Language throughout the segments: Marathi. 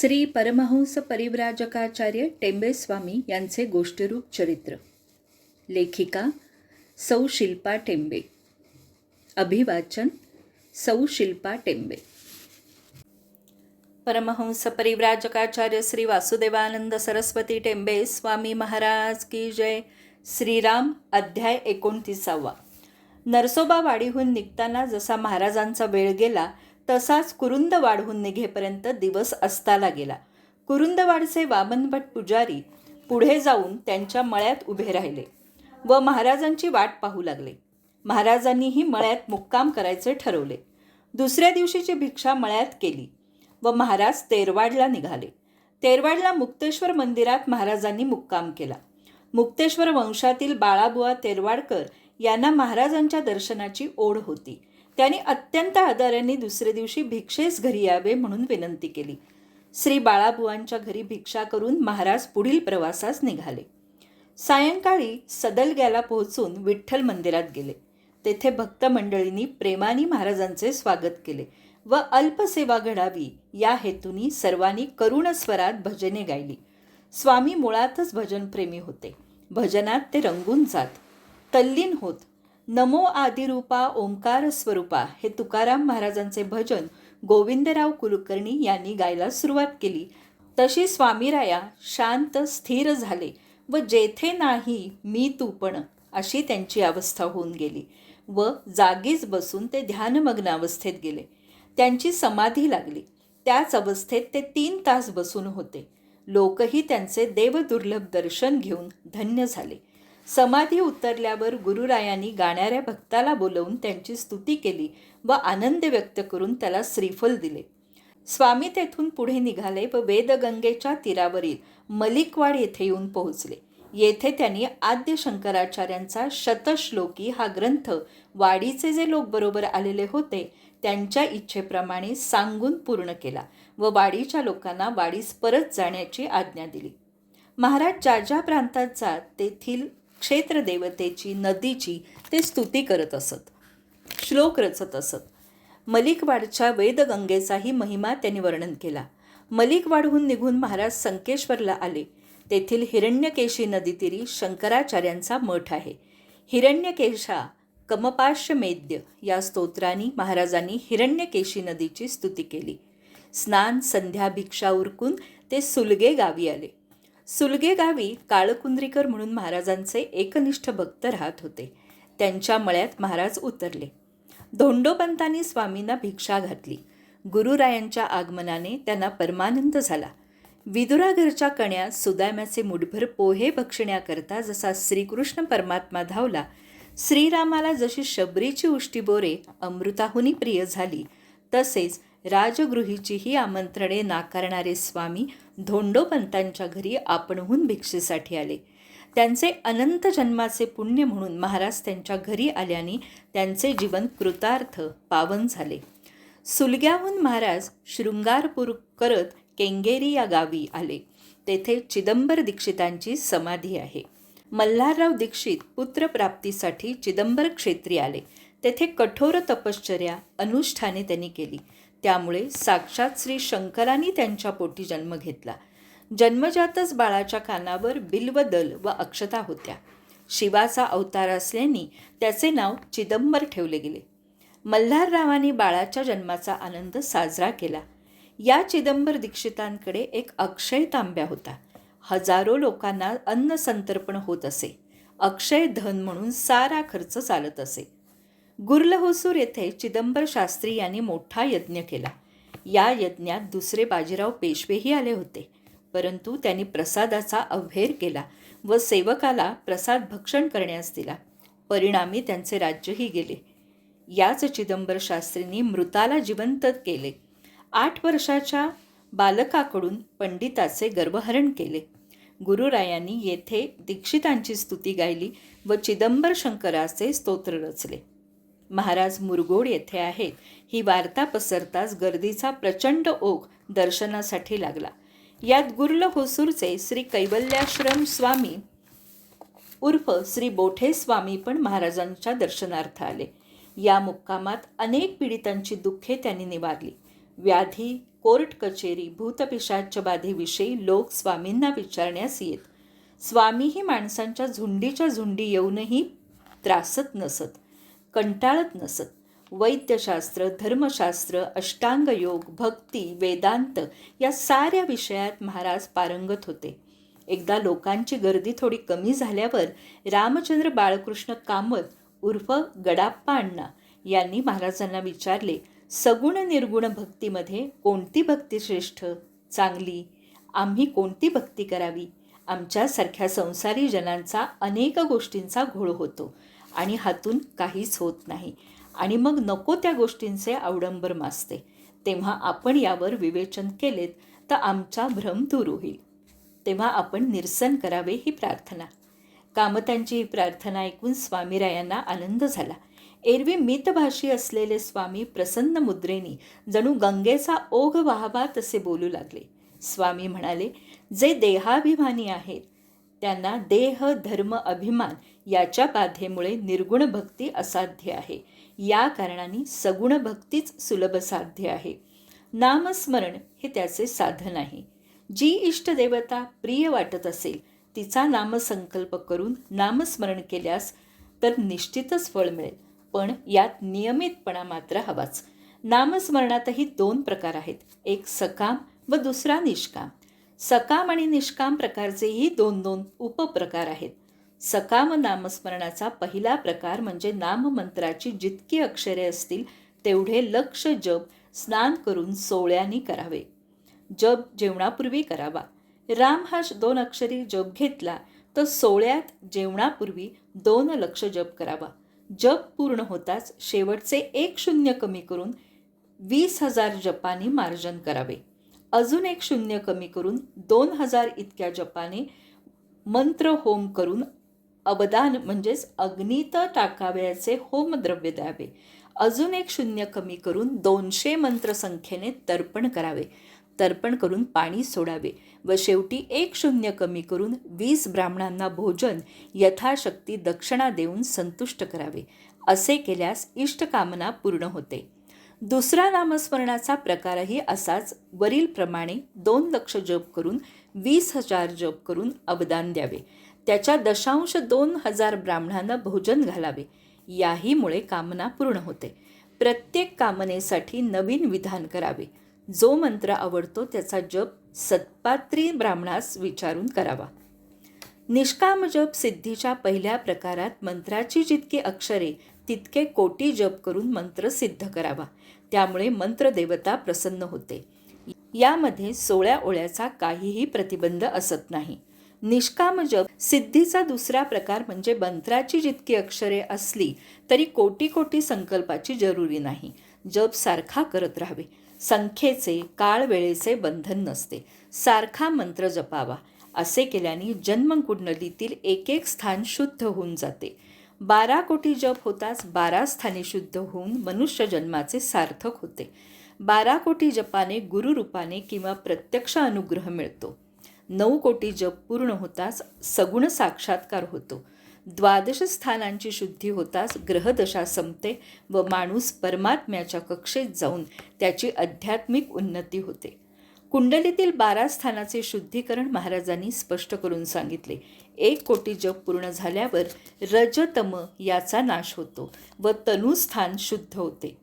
श्री परमहंस परिव्राजकाचार्य टेंबे स्वामी यांचे गोष्टीरूप चरित्र. लेखिका सौ शिल्पा टेंबे. अभिवाचन सौ शिल्पा टेंबे. परमहंस परिव्राजकाचार्य श्री वासुदेवानंद सरस्वती टेंबे स्वामी महाराज की जय. श्रीराम अध्याय एकोणतीसावा. नरसोबा वाडीहून निघताना जसा महाराजांचा वेळ गेला तसाच कुरुंदवाडहून निघेपर्यंत दिवस असताला गेला. कुरुंदवाडचे वामनभट पुजारी पुढे जाऊन त्यांच्या मळ्यात उभे राहिले व महाराजांची वाट पाहू लागले. महाराजांनीही मळ्यात मुक्काम करायचे ठरवले. दुसऱ्या दिवशीची भिक्षा मळ्यात केली व महाराज तेरवाडला निघाले. तेरवाडला मुक्तेश्वर मंदिरात महाराजांनी मुक्काम केला. मुक्तेश्वर वंशातील बाळाबुवा तेरवाडकर यांना महाराजांच्या दर्शनाची ओढ होती. त्यांनी अत्यंत आदराने दुसऱ्या दिवशी भिक्षेस घरी यावे म्हणून विनंती केली. श्री बाळाबुवांच्या घरी भिक्षा करून महाराज पुढील प्रवासास निघाले. सायंकाळी सदलग्याला पोहोचून विठ्ठल मंदिरात गेले. तेथे भक्त मंडळींनी प्रेमाने महाराजांचे स्वागत केले व अल्पसेवा घडावी या हेतूनी सर्वांनी करुण स्वरात भजने गायली. स्वामी मुळातच भजनप्रेमी होते. भजनात ते रंगून जात. तल्लीन होत. नमो आदिरूपा ओंकार स्वरूपा हे तुकाराम महाराजांचे भजन गोविंदराव कुलकर्णी यांनी गायला सुरुवात केली. तशी स्वामीराया शांत स्थिर झाले व जेथे नाही मी तू पण अशी त्यांची अवस्था होऊन गेली व जागीच बसून ते ध्यानमग्न अवस्थेत गेले. त्यांची समाधी लागली. त्याच अवस्थेत ते तीन तास बसून होते. लोकही त्यांचे देवदुर्लभ दर्शन घेऊन धन्य झाले. समाधी उतरल्यावर गुरुरायांनी गाणाऱ्या भक्ताला बोलवून त्यांची स्तुती केली व आनंद व्यक्त करून त्याला श्रीफल दिले. स्वामी तेथून पुढे निघाले व वेदगंगेच्या तीरावरील मलिकवाड येथे येऊन पोहोचले. येथे त्यांनी आद्य शंकराचार्यांचा शतश्लोकी हा ग्रंथ वाडीचे जे लोक बरोबर आलेले होते त्यांच्या इच्छेप्रमाणे सांगून पूर्ण केला व वाडीच्या लोकांना वाडीस परत जाण्याची आज्ञा दिली. महाराज ज्या ज्या प्रांतात जात तेथील क्षेत्रदेवतेची नदीची ते स्तुती करत असत. श्लोक रचत असत. मलिकवाडच्या वेदगंगेचाही महिमा त्यांनी वर्णन केला. मलिकवाडहून निघून महाराज संकेश्वरला आले. तेथील हिरण्यकेशी नदीतीरी शंकराचार्यांचा मठ आहे. हिरण्यकेशा कमपाश्यमेद्य या स्तोत्रांनी महाराजांनी हिरण्यकेशी नदीची स्तुती केली. स्नान संध्या भिक्षा उरकून ते सुलगे गावी आले. सुलगे गावी काळकुंद्रीकर म्हणून महाराजांचे एकनिष्ठ भक्त राहत होते. त्यांच्या मळ्यात महाराज उतरले. धोंडोपंतांनी स्वामींना भिक्षा घातली. गुरुरायांच्या आगमनाने त्यांना परमानंद झाला. विदुराघरच्या कण्यात सुदाम्याचे मुठभर पोहे भक्षण्याकरता जसा श्रीकृष्ण परमात्मा धावला श्रीरामाला जशी शबरीची उष्टी बोरे अमृताहुनी प्रिय झाली तसेच राजगृहीचीही आमंत्रणे नाकारणारे स्वामी धोंडोपंतांच्या घरी आपणहून भिक्षेसाठी आले. त्यांचे अनंत जन्माचे पुण्य म्हणून महाराज त्यांच्या घरी आल्याने त्यांचे जीवन कृतार्थ पावन झाले. सुलग्याहून महाराज शृंगारपूर करत केंगेरी या गावी आले. तेथे चिदंबर दीक्षितांची समाधी आहे. मल्हारराव दीक्षित पुत्रप्राप्तीसाठी चिदंबर क्षेत्री आले. तेथे कठोर तपश्चर्या अनुष्ठाने त्यांनी केली. त्यामुळे साक्षात श्री शंकरांनी त्यांच्या पोटी जन्म घेतला. जन्मजातच बाळाच्या कानावर बिल्वदल व अक्षता होत्या. शिवाचा अवतार असल्याने त्याचे नाव चिदंबर ठेवले गेले. मल्हाररावांनी बाळाच्या जन्माचा आनंद साजरा केला. या चिदंबर दीक्षितांकडे एक अक्षय तांब्या होता. हजारो लोकांना अन्न संतर्पण होत असे. अक्षय धन म्हणून सारा खर्च चालत असे. गुर्लहोसूर येथे चिदंबर शास्त्री यांनी मोठा यज्ञ केला. या यज्ञात दुसरे बाजीराव पेशवेही आले होते. परंतु त्यांनी प्रसादाचा अवहेर केला व सेवकाला प्रसाद भक्षण करण्यास दिला. परिणामी त्यांचे राज्यही गेले. याच चिदंबर शास्त्रींनी मृताला जिवंत केले. आठ वर्षाच्या बालकाकडून पंडिताचे गर्भहरण केले. गुरुरायांनी येथे दीक्षितांची स्तुती गायली व चिदंबर शंकराचे स्तोत्र रचले. महाराज मुरगोड येथे आहेत. ही वार्ता पसरताच गर्दीचा प्रचंड ओघ दर्शनासाठी लागला. यात गुर्ल होसूरचे श्री कैवल्याश्रम स्वामी उर्फ श्री बोठे स्वामी पण महाराजांच्या दर्शनार्थ आले. या मुक्कामात अनेक पीडितांची दुःखे त्यांनी निवारली. व्याधी कोर्ट कचेरी भूतपिशाच बाधेविषयी लोक स्वामींना विचारण्यास येत. स्वामीही माणसांच्या झुंडीच्या झुंडी येऊनही त्रासत नसत. कंटाळत नसत. वैद्यशास्त्र धर्मशास्त्र अष्टांगयोग भक्ती वेदांत या साऱ्या विषयात महाराज पारंगत होते. एकदा लोकांची गर्दी थोडी कमी झाल्यावर रामचंद्र बाळकृष्ण कामत उर्फ गडाप्पा अण्णा यांनी महाराजांना विचारले सगुण निर्गुण भक्तीमध्ये कोणती भक्ती श्रेष्ठ? चांगली. आम्ही कोणती भक्ती करावी? आमच्यासारख्या संसारी जनांचा अनेक गोष्टींचा घोळ होतो. आणि हातून काहीच होत नाही. आणि मग नको त्या गोष्टींचे अवडंबर मासते. तेव्हा आपण यावर विवेचन केलेत तर आमचा भ्रम दूर होईल. तेव्हा आपण निरसन करावे ही प्रार्थना. कामतांची ही प्रार्थना ऐकून स्वामीरायांना आनंद झाला. एरवी मितभाषी असलेले स्वामी प्रसन्न मुद्रेनी जणू गंगेचा ओघ वाहवा तसे बोलू लागले. स्वामी म्हणाले जे देहाभिमानी आहेत त्यांना देह धर्म अभिमान याच्या बाधेमुळे निर्गुण भक्ती असाध्य आहे. या कारणाने सगुण भक्तीच सुलभ साध्य आहे. नामस्मरण हे त्याचे साधन आहे. जी इष्टदेवता प्रिय वाटत असेल तिचा नामसंकल्प करून नामस्मरण केल्यास तर निश्चितच फळ मिळेल. पण यात नियमितपणा मात्र हवाच. नामस्मरणातही दोन प्रकार आहेत. एक सकाम व दुसरा निष्काम. सकाम आणि निष्काम प्रकारचेही दोन दोन उपप्रकार आहेत. सकाम नामस्मरणाचा पहिला प्रकार म्हणजे नाममंत्राची जितकी अक्षरे असतील तेवढे लक्ष जप स्नान करून सोळ्यानी करावे. जप जेवणापूर्वी करावा. राम हा दोन अक्षरी जप घेतला तर सोळ्यात जेवणापूर्वी दोन लक्ष जप करावा. जप पूर्ण होताच शेवटचे एक शून्य कमी करून वीस हजार जपानी मार्जन करावे. अजून एक शून्य कमी करून दोन हजार इतक्या जपाने मंत्र होम करून अबदान म्हणजेच अग्नीत टाकाव्याचे होमद्रव्य द्यावे. अजून एक शून्य कमी करून दोनशे मंत्रसंख्येने तर्पण करावे. तर्पण करून पाणी सोडावे व शेवटी एक शून्य कमी करून वीस ब्राह्मणांना भोजन यथाशक्ती दक्षिणा देऊन संतुष्ट करावे. असे केल्यास इष्टकामना पूर्ण होते. दुसरा नामस्मरणाचा प्रकारही असाच. वरीलप्रमाणे दोन लक्ष जप करून वीस हजार जप करून अवदान द्यावे. त्याच्या दशांश दोन हजार ब्राह्मणांना भोजन घालावे. याहीमुळे कामना पूर्ण होते. प्रत्येक कामनेसाठी नवीन विधान करावे. जो मंत्र आवडतो त्याचा जप सत्पात्री ब्राह्मणास विचारून करावा. निष्काम जप सिद्धीच्या पहिल्या प्रकारात मंत्राची जितकी अक्षरे तितके कोटी जप करून मंत्र सिद्ध करावा. त्यामुळे मंत्रदेवता प्रसन्न होते. यामध्ये सोळ्या ओळ्याचा काहीही प्रतिबंध असत नाही. निष्काम जप सिद्धीचा दुसरा प्रकार म्हणजे मंत्राची जितकी अक्षरे असली तरी कोटी कोटी संकल्पाची जरुरी नाही. जप सारखा करत राहावे. संख्येचे काळ वेळेचे बंधन नसते. सारखा मंत्र जपावा. असे केल्याने जन्मकुंडलीतील एक एक स्थान शुद्ध होऊन जाते. बारा कोटी जप होताच बारा स्थाने शुद्ध होऊन मनुष्य जन्माचे सार्थक होते. बारा कोटी जपाने गुरुरूपाने किंवा प्रत्यक्ष अनुग्रह मिळतो. नऊ कोटी जप पूर्ण होताच सगुण साक्षात्कार होतो. द्वादश स्थानांची शुद्धी होताच ग्रहदशा संपते व माणूस परमात्म्याच्या कक्षेत जाऊन त्याची आध्यात्मिक उन्नती होते. कुंडलीतील बारा स्थानाचे शुद्धीकरण महाराजांनी स्पष्ट करून सांगितले. एक कोटी जप पूर्ण झाल्यावर रजतम याचा नाश होतो व तनुस्थान शुद्ध होते.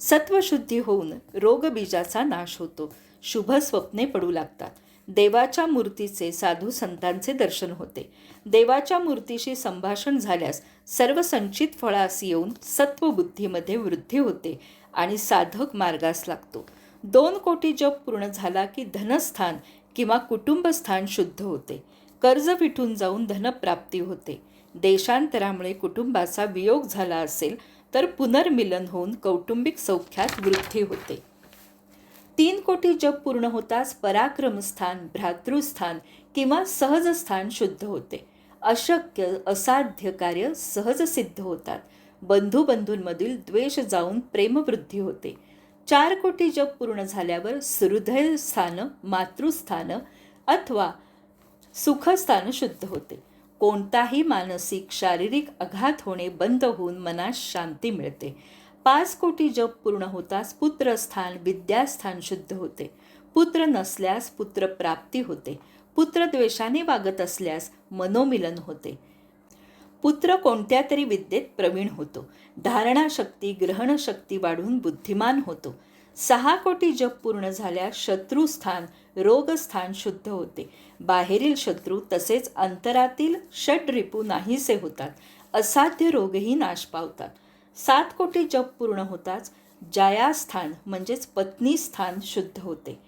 सत्वशुद्धी होऊन रोगबीजाचा नाश होतो. शुभ स्वप्ने पडू लागतात. देवाच्या मूर्तीचे साधू संतांचे दर्शन होते. देवाच्या मूर्तीशी संभाषण झाल्यास सर्व संचित फळास येऊन सत्वबुद्धीमध्ये वृद्धी होते आणि साधक मार्गास लागतो. दोन कोटी जप पूर्ण झाला की धनस्थान किंवा कुटुंबस्थान शुद्ध होते. कर्ज विठून जाऊन धनप्राप्ती होते. देशांतरामुळे कुटुंबाचा वियोग झाला असेल तर पुनर्मिलन होऊन कौटुंबिक सौख्यात वृद्धी होते. तीन कोटी जग पूर्ण होताच पराक्रमस्थान भ्रातृस्थान किंवा सहजस्थान शुद्ध होते. अशक्य असाध्य कार्य सहज सिद्ध होतात. बंधूबंधूंमधील द्वेष जाऊन प्रेमवृद्धी होते. चार कोटी जग पूर्ण झाल्यावर हृदय स्थान मातृस्थान अथवा सुखस्थान शुद्ध होते. कोणताही मानसिक शारीरिक आघात होणे बंद होऊन मनास शांती मिळते. पाच कोटी जप पूर्ण होताच पुत्रस्थान विद्यास्थान शुद्ध होते. पुत्र नसल्यास पुत्रप्राप्ती होते. पुत्रद्वेषाने वागत असल्यास मनोमिलन होते. पुत्र कोणत्या तरी विद्येत प्रवीण होतो. धारणाशक्ती ग्रहणशक्ती वाढून बुद्धिमान होतो. सहा कोटी जप पूर्ण झाल्यास शत्रुस्थान रोगस्थान शुद्ध होते. बाहेरील शत्रू तसेच अंतरातील षड्रिपू नाहीसे होतात. असाध्य रोगही नाश पावतात. सात कोटी जप पूर्ण होताच जायास्थान म्हणजेच पत्नी स्थान शुद्ध होते.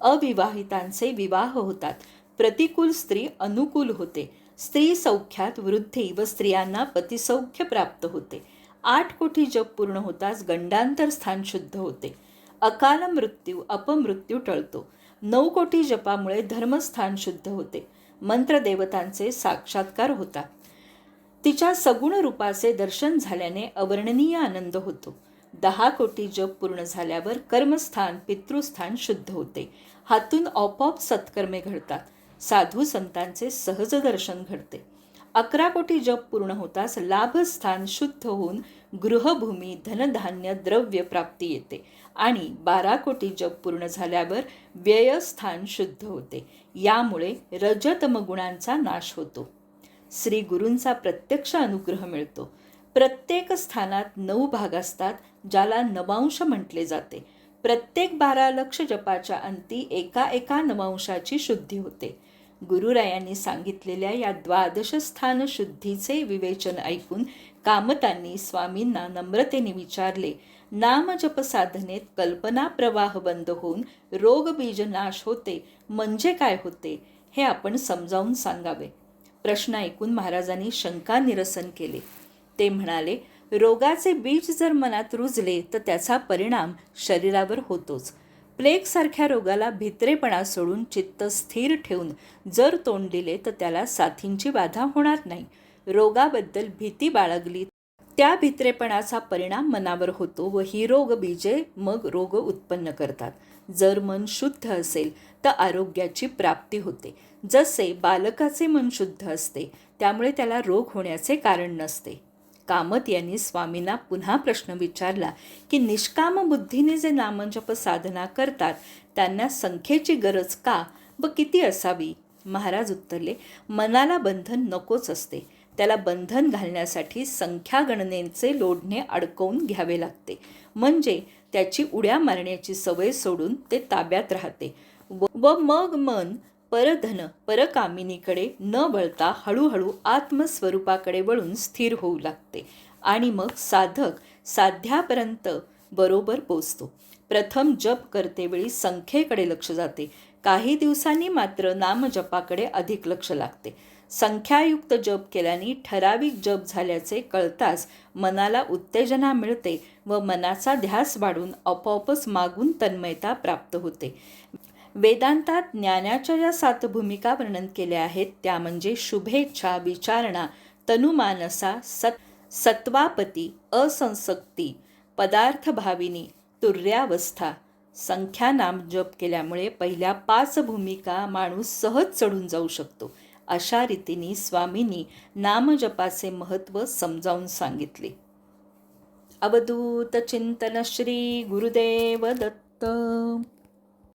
अविवाहितांचे विवाह होतात. प्रतिकूल स्त्री अनुकूल होते. स्त्री सौख्यात वृद्धी व स्त्रियांना पतिसौख्य प्राप्त होते. आठ कोटी जप पूर्ण होताच गंडांतर स्थान शुद्ध होते. अकाल मृत्यू अपमृत्यू टळतो. नऊ कोटी जपामुळे धर्मस्थान शुद्ध होते. मंत्रदेवतांचे साक्षात्कार होतात. तिच्या सगुण रूपाचे दर्शन झाल्याने अवर्णनीय आनंद होतो. दहा कोटी जप पूर्ण झाल्यावर कर्मस्थान पितृस्थान शुद्ध होते. हातून आपोआप सत्कर्मे घडतात. साधू संतांचे सहज दर्शन घडते. अकरा कोटी जप पूर्ण होताच लाभस्थान शुद्ध होऊन गृहभूमी धनधान्य द्रव्य प्राप्ती येते आणि बारा कोटी जप पूर्ण झाल्यावर व्ययस्थान शुद्ध होते. यामुळे रजतमगुणांचा नाश होतो. श्री गुरूंचा प्रत्यक्ष अनुग्रह मिळतो. प्रत्येक स्थानात नऊ भाग असतात ज्याला नवांश म्हटले जाते. प्रत्येक बारा लक्ष जपाच्या अंती एका एका नवांशाची शुद्धी होते. गुरुरायांनी सांगितलेल्या या द्वादश स्थान शुद्धीचे विवेचन ऐकून कामतांनी स्वामींना नम्रतेने विचारले नामजप साधनेत कल्पना प्रवाह बंद होऊन रोगबीज नाश होते म्हणजे काय होते? हे आपण समजावून सांगावे. प्रश्न ऐकून महाराजांनी शंका निरसन केले. ते म्हणाले रोगाचे बीज जर मनात रुजले तर त्याचा परिणाम शरीरावर होतोच. प्लेगसारख्या रोगाला भित्रेपणा सोडून चित्त स्थिर ठेवून जर तोंड दिले तर त्याला साथींची बाधा होणार नाही. रोगाबद्दल भीती बाळगली त्या भित्रेपणाचा परिणाम मनावर होतो व ही रोग बीजे मग रोग उत्पन्न करतात. जर मन शुद्ध असेल तर आरोग्याची प्राप्ती होते. जसे बालकाचे मन शुद्ध असते त्यामुळे त्याला रोग होण्याचे कारण नसते. कामत यांनी स्वामींना पुन्हा प्रश्न विचारला की निष्काम बुद्धीने जे नामजप साधना करतात त्यांना संख्येची गरज का व किती असावी? महाराज उत्तरले मनाला बंधन नकोच असते. त्याला बंधन घालण्यासाठी संख्या गणनेचे लोढणे अडकवून घ्यावे लागते. म्हणजे त्याची उड्या मारण्याची सवय सोडून ते ताब्यात राहते. व मग मन परधन परकामिनीकडे न वळता हळूहळू आत्मस्वरूपाकडे वळून स्थिर होऊ लागते आणि मग साधक साध्यापर्यंत बरोबर पोचतो. प्रथम जप करतेवेळी संख्येकडे लक्ष जाते. काही दिवसांनी मात्र नामजपाकडे अधिक लक्ष लागते. संख्यायुक्त जप केल्याने ठराविक जप झाल्याचे कळताच मनाला उत्तेजना मिळते व मनाचा ध्यास वाढून आपोआपच मागून तन्मयता प्राप्त होते. वेदांतात ज्ञानाच्या ज्या सात भूमिका वर्णन केल्या आहेत त्या म्हणजे शुभेच्छा विचारणा तनुमानसा सत सत्वापती असंसक्ती पदार्थभाविनी तुर्यावस्था संख्यानाम जप केल्यामुळे पहिल्या पाच भूमिका माणूस सहज चढून जाऊ शकतो. अशा रीतीने स्वामींनी नामजपाचे महत्त्व समजावून सांगितले. अवधूत चिंतन श्री गुरुदेव दत्त.